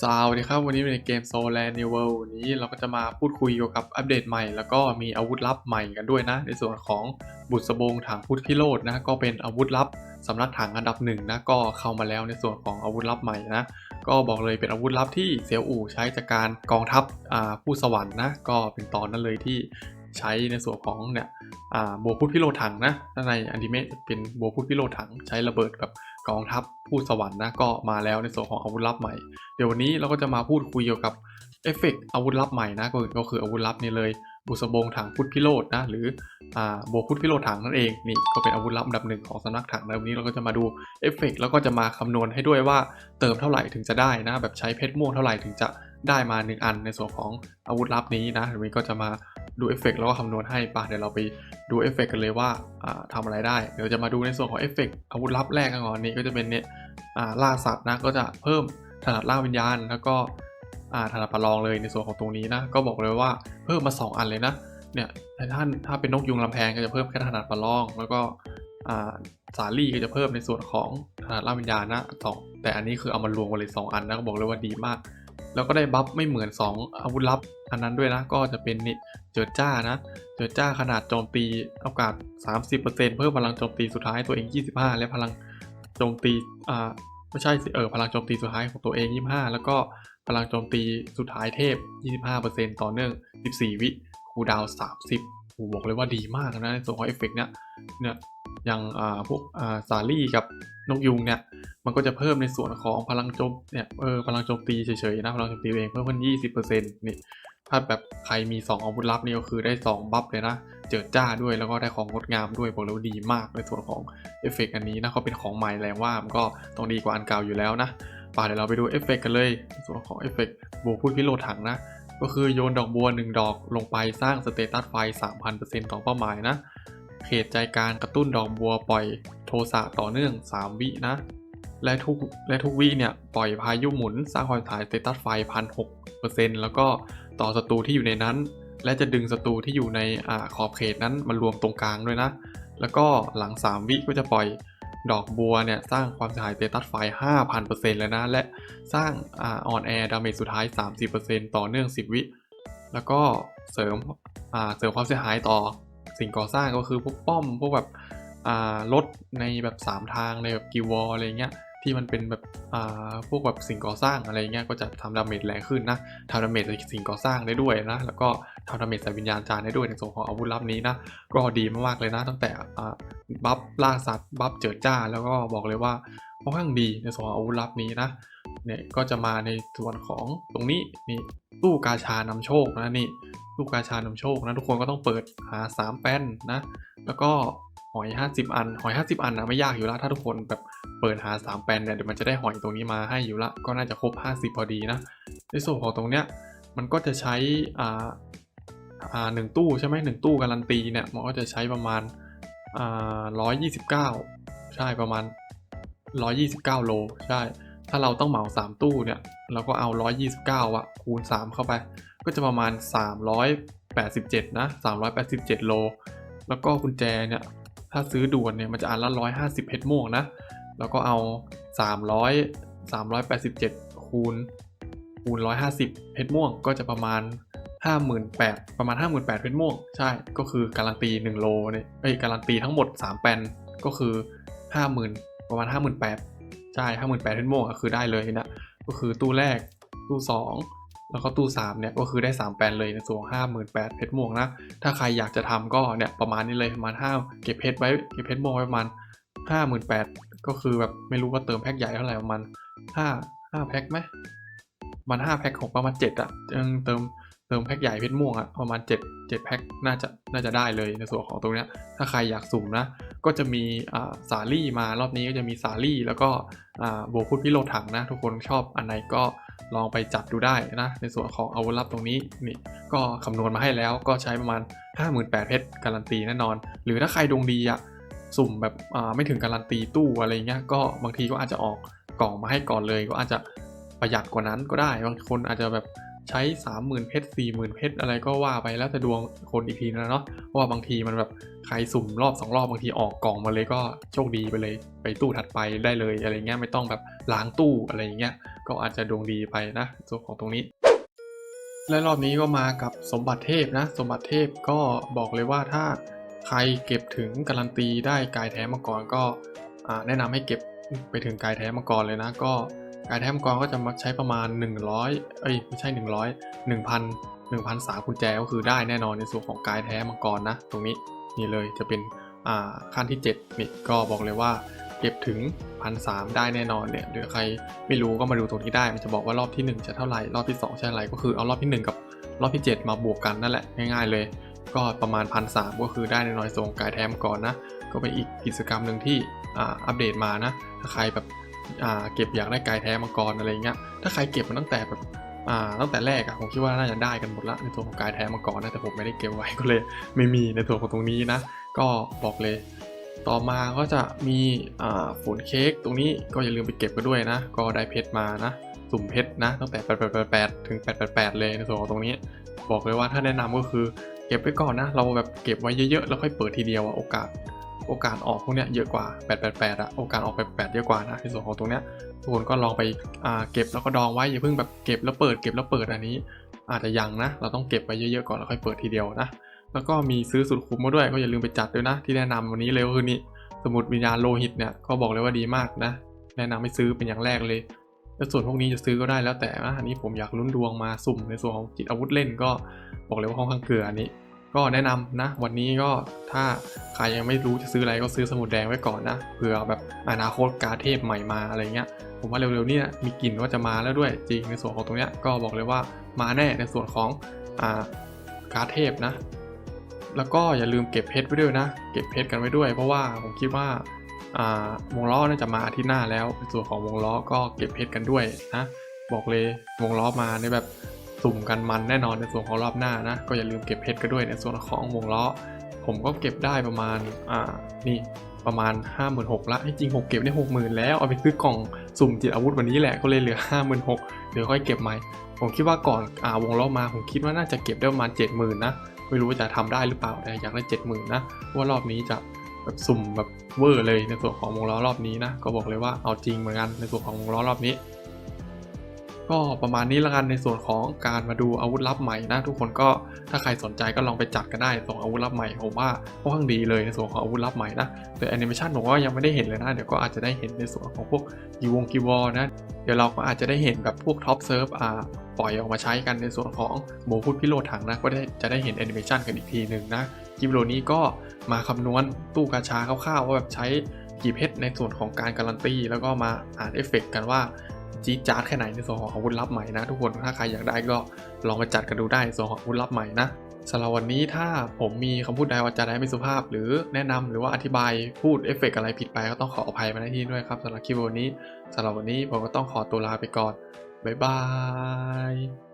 สวัสดีครับ วันนี้อยู่ในเกม Soul Land New World วันนี้เราก็จะมาพูดคุยเกี่ยวกับอัปเดตใหม่ แล้วก็มีอาวุธลับใหม่กันด้วยนะ ในส่วนของบุษบงถังพุทธพิโรธนะก็เป็นอาวุธลับสำนักถังอันดับหนึ่งนะก็เข้ามาแล้วในส่วนของอาวุธลับใหม่นะก็บอกเลยเป็นอาวุธลับที่เซียวอู่ใช้จากการกองทัพผู้สวรรค์นะก็เป็นตอนนั้นเลยที่ใช้ในส่วนของเนี่ยโบวพุทธพิโรธถังนะในอนิเมะจะเป็นโบวพุทธพิโรธถังใช้ระเบิดกับ กองทัพผู้สวรรค์นะก็มาแล้วในส่วนของอาวุธลับใหม่ เดี๋ยววันนี้เราก็จะมาพูดคุยเกี่ยวกับเอฟเฟกต์อาวุธลับใหม่นะก็ก็คืออาวุธลับนี่เลยบุษบงถังพุทธพิโรธนะหรืออ่าโบพุทธพิโรธถังนั่นเองนี่ก็เป็นอาวุธลับอันดับหนึ่งของสำนักถังในวันนี้เราก็จะมาดูเอฟเฟกต์แล้วก็จะมาคำนวณให้ด้วยว่าเติมเท่าไหร่ถึงจะได้นะ แบบใช้เพชรม่วงเท่าไหร่ถึงจะได้มาหนึ่งอันในส่วนของอาวุธลับนี้นะวันนี้ก็จะมา ดูเอฟเฟกต์แล้วก็คำนวณให้ป่ะเดี๋ยวเราไปดูเอฟเฟกต์กันเลยว่าอ่าทำอะไรได้ เดี๋ยวจะมาดูในส่วนของเอฟเฟกต์อาวุธลับแรกกันก่อนนี่ก็จะเป็นเนี่ยล่าสัตว์นะก็จะเพิ่มถนัดล่าวิญญาณ แล้วก็อ่าถนัดประลองเลยในส่วนของตรงนี้นะก็บอกเลยว่าเพิ่มมา 2 อันเลยนะเนี่ยท่านถ้าเป็นนกยุงลำแพงก็จะเพิ่มแค่ถนัดประลอง แล้วก็อ่าสาลี่ก็จะเพิ่มในส่วนของถนัดล่าวิญญาณนะสองแต่อันนี้คือเอามารวมกันเลย 2 อันนะก็บอกเลยว่าดีมาก แล้วก็ได้บัฟไม่เหมือน 2 อาวุธลับอันนั้นด้วยนะ ก็จะเป็นนี่เจิดจ้านะ เจิดจ้าขนาดโจมตีโอกาส 30%เพิ่มพลังโจมตีสุดท้ายตัวเอง 25 และพลังโจมตีอ่าไม่ใช่สิเออพลังโจมตีสุดท้ายของตัวเอง 25 แล้วก็พลังโจมตีสุดท้ายเทพ 25%ต่อเนื่อง 14 วิคูดาว 30โอ้โหบอกเลยว่าดีมากนะในส่วนของเอฟเฟกต์เนี่ยเนี่ยอย่างอ่าพวกอ่าซารี่กับ นกยุงเนี่ยมันก็จะเพิ่มในส่วนของพลังโจมเนี่ยเออพลังโจมตีเฉยๆนะพลังโจมตีเองเพิ่มขึ้น 20%นี่ถ้าแบบใครมี 2 อาวุธลับนี่ก็คือได้ 2 บัฟเลยนะ เจิดจ้าด้วยแล้วก็ได้ของงดงามด้วยบอกเลยว่าดีมากในส่วนของเอฟเฟกต์อันนี้นะเขาเป็นของใหม่แรงว่ามันก็ต้องดีกว่าอันเก่าอยู่แล้วนะป่าเดี๋ยวเราไปดูเอฟเฟกต์กันเลยส่วนของเอฟเฟกต์โบพูดพิโรถังนะ ก็คือโยนดอกบัว 1 ดอกลงไปสร้างสเตตัสไฟ 3,000%ต่อเป้าหมายนะเขตใจกลารกระตุ้นดอกบัวปล่อย ทสะต่อเนื่อง 3 วินะ และทุกและทุกวิเนี่ย ปล่อยพายุหมุนสร้างความถ่ายสเตตัสไฟพันหกเปอร์เซ็นต์แล้วก็ต่อศัตรูที่อยู่ในนั้น และจะดึงศัตรูที่อยู่ในอ่าขอบเขตนั้นมารวมตรงกลางด้วยนะ แล้วก็หลัง 3 วิก็จะปล่อยดอกบัวเนี่ย สร้างความเสียหายเตตัสไฟ 5,000%เลยนะ และสร้างอ่าออนแอร์ดาเมจสุดท้าย 30%ต่อเนื่อง 10 วิ แล้วก็เสริมอ่าเสริมความเสียหายต่อสิ่งก่อสร้างก็คือพวกป้อม พวกแบบ รถในแบบ 3 ทางในแบบกิวอลอะไรเงี้ยที่มันเป็นแบบพวกแบบสิ่งก่อสร้างอะไรเงี้ยก็จะทำดาเมจแรงขึ้นนะทำดาเมจใส่สิ่งก่อสร้างได้ด้วยนะแล้วก็ทำดาเมจใส่วิญญาณจาร์ได้ด้วยในส่วนของอาวุธลับนี้นะก็ดีมากๆเลยนะ ตั้งแต่บัฟล่าสัตว์บัฟเจิดจ้า แล้วก็บอกเลยว่าค่อนข้างดีในส่วนของอาวุธลับนี้นะเนี่ยก็จะมาในส่วนของตรงนี้นี่ตู้กาชานำโชคนะนี่ตู้กาชานำโชคนะทุกคนก็ต้องเปิดหา 3 แป้นนะแล้วก็ หอย 50 อัน หอย 50 อันนะไม่ยากอยู่แล้วถ้าทุกคนแบบเปิดหา 3 แป้นเนี่ยเดี๋ยวมันจะได้หอยตรงนี้มาให้อยู่ละก็น่าจะครบ 50 พอดีนะในส่วนของตรงเนี้ยมันก็จะใช้อ่าอ่าหนึ่งตู้ใช่ไหมหนึ่งตู้การันตีเนี่ยมันก็จะใช้ประมาณอ่าร้อยยี่สิบเก้าใช่ประมาณร้อยยี่สิบเก้าโลใช่ ถ้าเราต้องเหมา3ตู้เนี่ยเราก็เอา129อะคูณ3เข้าไป ก็จะประมาณ387นะ387โล แล้วก็กุญแจเนี่ย ถ้าซื้อด่วนเนี่ยมันจะอันละ 150เพชรม่วงนะ แล้วก็เอา 300 387 คูณคูณ 150เพชรม่วงก็จะประมาณ 58,000ประมาณ 58,000เพชรม่วง ใช่ก็คือการันตี 1 โลเนี่ยเอ้ยการันตีทั้งหมด 3 แปนก็คือ 50,000 ประมาณ 58,000ใช่ห้าหมื่นแปดเพชรม่วงก็คือได้เลยนะก็คือตู้แรกตู้สอง แล้วก็ตู้สามเนี่ยก็คือได้สามแปลนเลยในส่วนห้าหมื่นแปดเพชรม่วงนะ ถ้าใครอยากจะทำก็เนี่ยประมาณนี้เลยประมาณห้าเก็บเพชรไว้เก็บเพชรม่วงไว้ประมาณห้าหมื่นแปดก็คือแบบไม่รู้ว่าเติมแพ็คใหญ่เท่าไหร่ประมาณห้าห้าแพ็คไหมประมันห้าแพ็คของประมาณเจ็ดอะยังเติมเติมแพ็คใหญ่เพชรม่วงอะประมาณเจ็ดเจ็ดแพ็คน่าจะน่าจะได้เลยในส่วนของตรงเนี้ยถ้าใครอยากสุ่มนะ ก็จะมีอ่าสาลี่มารอบนี้ก็จะมีสาลี่ แล้วก็อ่าโบคุดพิโรถังนะ ทุกคนชอบอันไหนก็ ลองไปจัดดูได้นะ ในส่วนของอาวุธลับตรงนี้นี่ก็คำนวณมาให้แล้วก็ใช้ประมาณ 58,000เพชรการันตีแน่นอน หรือถ้าใครดวงดีอะสุ่มแบบไม่ถึงการันตีตู้อะไรเงี้ยก็บางทีก็อาจจะออกกล่องมาให้ก่อนเลย ก็อาจจะประหยัดกว่านั้นก็ได้ บางคนอาจจะแบบ ใช้ 30,000 เพชร 40,000 เพชร อะไรก็ว่าไปแล้วแต่ดวงคนอีกทีนะเนาะเพราะว่าบางทีมันแบบใครสุ่มรอบสองรอบบางทีออกกล่องมาเลยก็โชคดีไปเลย ไปตู้ถัดไปได้เลยอะไรเงี้ยไม่ต้องแบบล้างตู้อะไรอย่างเงี้ยก็อาจจะดวงดีไปนะส่วนของตรงนี้และรอบนี้ก็มากับสมบัติเทพนะ สมบัติเทพก็บอกเลยว่าถ้าใครเก็บถึงการันตีได้กายแท้มังกรก็แนะนำให้เก็บ ไปถึงกายแท้มังกรเลยนะ ก็กายแท้มังกรก็จะมาใช้ประมาณ 100 เอ้ยไม่ใช่ 100 1,000 1,000สากุญแจก็คือได้แน่นอนในส่วนของกายแท้มังกรนะ ตรงนี้นี่เลยจะเป็นอ่าขั้นที่7นี่ก็บอกเลยว่าเก็บถึงพันสได้แน่นอนเนี่ยหรือใครไม่รู้ก็มาดูตรงนี้ได้ มันจะบอกว่ารอบที่ 1 จะเท่าไหร่รอบที่2จะเท่าไหร่ก็คือเอารอบที่ 1 กับรอบที่ 7 มาบวกกันนั่นแหละง่ายๆเลย ก็ประมาณพันสก็คือได้ในน้อยส่งกายแถมก่อนนะ ก็เป็นอีกกิจกรรมหนึ่งที่ อ่าอัปเดตมานะ ถ้าใครแบบอ่าเก็บอยากได้กายแท้มังกรอะไรเงี้ย ถ้าใครเก็บมาตั้งแต่แบบอ่าตั้งแต่แรกอะผมคิดว่าน่าจะได้กันหมดละในตัวของกายแท้มังกรนะแต่ผมไม่ได้เก็บไว้ก็เลย ไม่มีในตัวของตรงนี้นะ ก็บอกเลย ต่อมาก็จะมีอ่าฝนเค้กตรงนี้ก็อย่าลืมไปเก็บกันด้วยนะ ก็ได้เพชรมานะสุ่มเพชรนะตั้งแต่ 888 ถึง 888 เลยในส่วนของตรงนี้ บอกเลยว่าถ้าแนะนำก็คือเก็บไว้ก่อนนะ เราแบบเก็บไว้เยอะๆ แล้วค่อยเปิดทีเดียวอะโอกาส โอกาสออกพวกเนี้ยเยอะกว่า 888อะโอกาสออก88เยอะกว่านะในส่วนของตรงเนี้ยทุกคนก็ลองไปเก็บแล้วก็ดองไว้อย่าเพิ่งแบบเก็บแล้วเปิดเก็บแล้วเปิดอันนี้ อาจจะยังนะ เราต้องเก็บไว้เยอะๆก่อนแล้วค่อยเปิดทีเดียวนะแล้วก็มีซื้อสุดคุ้มมาด้วยก็อย่าลืมไปจัดด้วยนะ ที่แนะนำวันนี้เลยก็คือนี่สมุดวิญญาณโลหิตเนี่ยก็บอกเลยว่าดีมากนะ แนะนำให้ซื้อเป็นอย่างแรกเลยแล้วส่วนพวกนี้จะซื้อก็ได้แล้วแต่นะอันนี้ผมอยากลุ้นดวงมาสุ่มในส่วนของจิตอาวุธเล่นก็บอกเลยว่าค่อนข้างเกลืออันนี้ ก็แนะนำนะ วันนี้ก็ถ้าใครยังไม่รู้จะซื้ออะไรก็ซื้อสมุดแดงไว้ก่อนนะเผื่อแบบอนาคตการเทพใหม่มาอะไรเงี้ยผมว่าเร็วๆนี้มีกลิ่นว่าจะมาแล้วด้วยจริงในส่วนของตรงเนี้ยก็บอกเลยว่ามาแน่ในส่วนของอ่าการเทพนะ แล้วก็อย่าลืมเก็บเพชรไว้ด้วยนะ เก็บเพชรกันไว้ด้วย เพราะว่าผมคิดว่าอ่าวงล้อน่าจะมาอาทิตย์หน้าแล้วในส่วนของวงล้อก็เก็บเพชรกันด้วยนะบอกเลยวงล้อมาในแบบ สุ่มกันมันแน่นอนในส่วนของรอบหน้านะ ก็อย่าลืมเก็บเพชรกันด้วยในส่วนของวงล้อ ผมก็เก็บได้ประมาณอ่านี่ประมาณ 5 6 0 0 0ละจริงผมเก็บได้60,000 แล้วเอาไปซื้อกล่องสุ่มจิตอาวุธวันนี้แหละก็เลยเหลือ 56,000เดี๋ยวค่อยเก็บใหม่ ผมคิดว่าก่อนอ่าวงล้อมาผมคิดว่าน่าจะเก็บได้ประมาณ 70,000นะไม่รู้ว่าจะทำได้หรือเปล่าแต่อยากได้เจ็ดหมื่นนะว่ารอบนี้จะแบบสุ่มแบบเวอร์เลยในส่วนของวงล้อรอบนี้นะก็บอกเลยว่าเอาจริงเหมือนกันในส่วนของวงล้อรอบนี้ ก็ประมาณนี้ละกันในส่วนของการมาดูอาวุธลับใหม่นะทุกคนก็ถ้าใครสนใจก็ลองไปจัดกันได้ส่งอาวุธลับใหม่ผมว่าค่อนข้างดีเลยในส่วนของอาวุธลับใหม่นะแต่แอนิเมชันผมว่ายังไม่ได้เห็นเลยนะเดี๋ยวก็อาจจะได้เห็นในส่วนของพวกกีวงกีวอนะเดี๋ยวเราก็อาจจะได้เห็นแบบพวกท็อปเซิร์ฟอ่าปล่อยออกมาใช้กันในส่วนของโมพุทพิโรถังนะก็ได้จะได้เห็นแอนิเมชันกันอีกทีหนึ่งนะคลิปวิดีโอนี้ก็มาคำนวณตู้กาชาคร่าวๆว่าแบบใช้กี่เพชรในส่วนของการการันตีแล้วก็มาอ่านเอฟเฟกต์กันว่า จี๊ดจ๊าดแค่ไหนในส่วนของอาวุธลับใหม่นะทุกคนถ้าใครอยากได้ก็ลองมาจัดกันดูได้ส่วนของอาวุธลับใหม่นะสำหรับวันนี้ถ้าผมมีคำพูดใดวาจาใดไม่สุภาพ หรือแนะนำหรือว่าอธิบายพูดเอฟเฟกต์อะไรผิดไปก็ต้องขออภัยมาณที่ด้วยครับสำหรับคลิปวันนี้สำหรับวันนี้ผมก็ต้องขอตัวลาไปก่อนบ๊ายบาย